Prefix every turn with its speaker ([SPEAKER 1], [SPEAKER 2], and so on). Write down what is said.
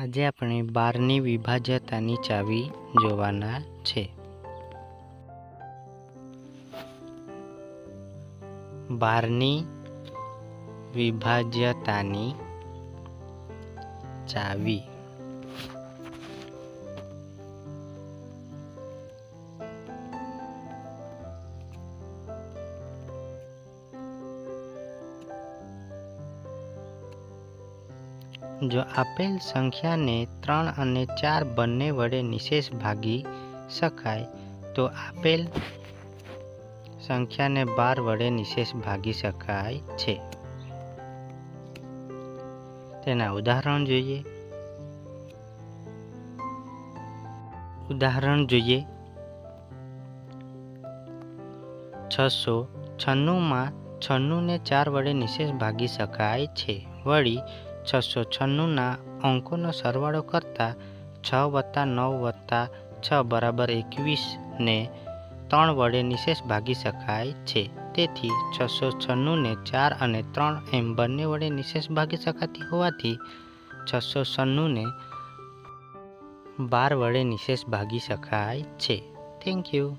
[SPEAKER 1] આજે આપણે બારની વિભાજ્યતાની ચાવી જોવાના છે. બારની વિભાજ્યતાની ચાવી. જો આપેલ સંખ્યાને ત્રણ અને ચાર બંને વડે નિશેષ ભાગી શકાય, તો આપેલ સંખ્યાને બાર વડે નિશેષ ભાગી શકાય છે. તેના ઉદાહરણ જોઈએ. ઉદાહરણ જોઈએ. છસો છન્નુંમાં છન્નુંને ચાર વડે નિશેષ ભાગી શકાય છે. વળી છસો છન્નુંના અંકોનો સરવાળો કરતાં છ વત્તા નવ વત્તા છ બરાબર એકવીસને ત્રણ વડે નિશેષ ભાગી શકાય છે. તેથી છસો છન્નુંને ચાર અને ત્રણ એમ બંને વડે નિશેષ ભાગી શકાતી હોવાથી છસો છન્નુંને બાર વડે નિશેષ ભાગી શકાય છે. Thank you